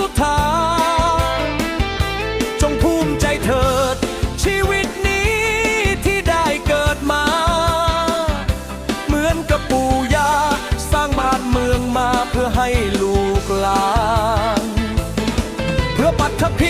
สุธา จงภูมิใจเถิด ชีวิตนี้ที่ได้เกิดมา เหมือนกับปู่ย่าสร้างบ้านเมืองมาเพื่อให้ลูกหลาน เพื่อปัทภี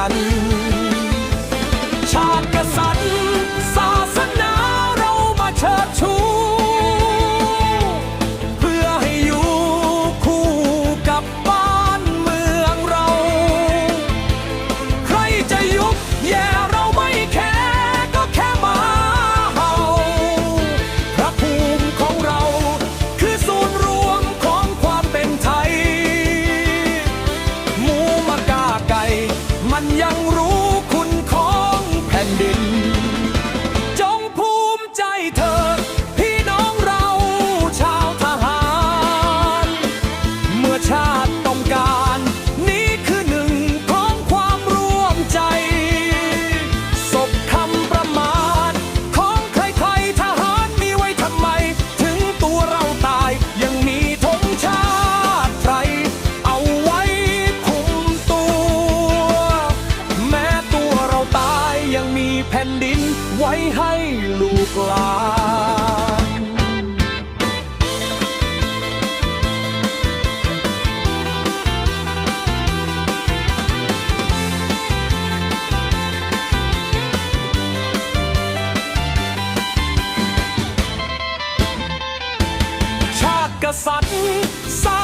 กัน 让 กลางชาติกษัตริย์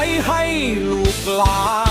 ไว้ให้ลูกหลาน